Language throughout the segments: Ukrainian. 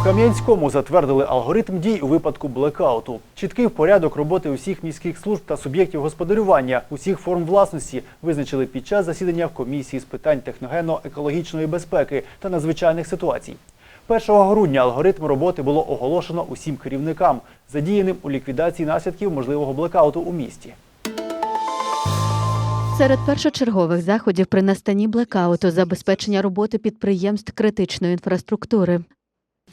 У Кам'янському затвердили алгоритм дій у випадку блекауту. Чіткий порядок роботи усіх міських служб та суб'єктів господарювання, усіх форм власності визначили під час засідання в комісії з питань техногенно-екологічної безпеки та надзвичайних ситуацій. 1 грудня алгоритм роботи було оголошено усім керівникам, задіяним у ліквідації наслідків можливого блекауту у місті. Серед першочергових заходів при настанні блекауту забезпечення роботи підприємств критичної інфраструктури.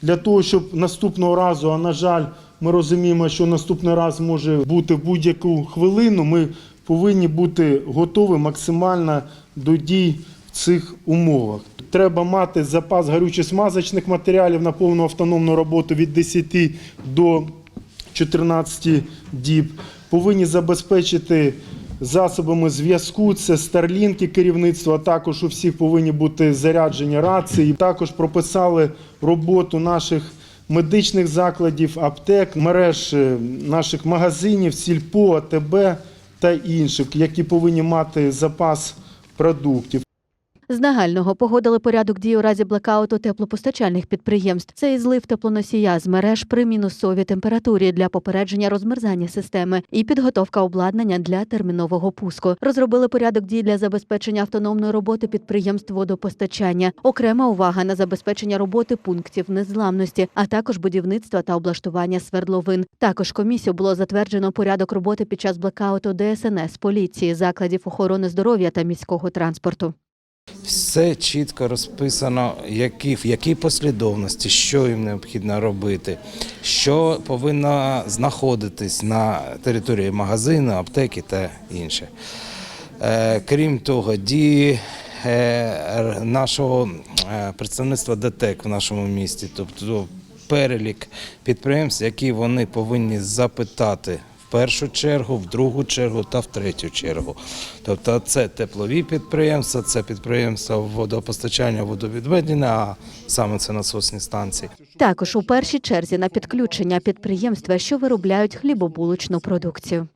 Для того, щоб наступного разу, а на жаль, ми розуміємо, що наступний раз може бути в будь-яку хвилину, ми повинні бути готові максимально до дій в цих умовах. Треба мати запас горюче-смазочних матеріалів на повну автономну роботу від 10 до 14 діб. Повинні забезпечити засобами зв'язку. Це старлінки керівництва. Також у всіх повинні бути заряджені рації. Також прописали роботу наших медичних закладів, аптек, мереж е, наших магазинів, сільпо, АТБ та інших, які повинні мати запас продуктів. З нагального погодили порядок дій у разі блекауту теплопостачальних підприємств. Це і злив теплоносія з мереж при мінусовій температурі для попередження розмерзання системи і підготовка обладнання для термінового пуску. Розробили порядок дій для забезпечення автономної роботи підприємств водопостачання. Окрема увага на забезпечення роботи пунктів незламності, а також будівництва та облаштування свердловин. Також комісію було затверджено порядок роботи під час блекауту ДСНС, поліції, закладів охорони здоров'я та міського транспорту. Все чітко розписано, які, в якій послідовності, що їм необхідно робити, що повинно знаходитись на території магазину, аптеки та інше. Е, крім того, дії е, нашого е, представництва ДТЕК в нашому місті, тобто перелік підприємств, які вони повинні запитати першу чергу, в другу чергу та в третю чергу. Тобто це теплові підприємства, це підприємства водопостачання, водовідведення, а саме це насосні станції. Також у першій черзі на підключення підприємства, що виробляють хлібобулочну продукцію.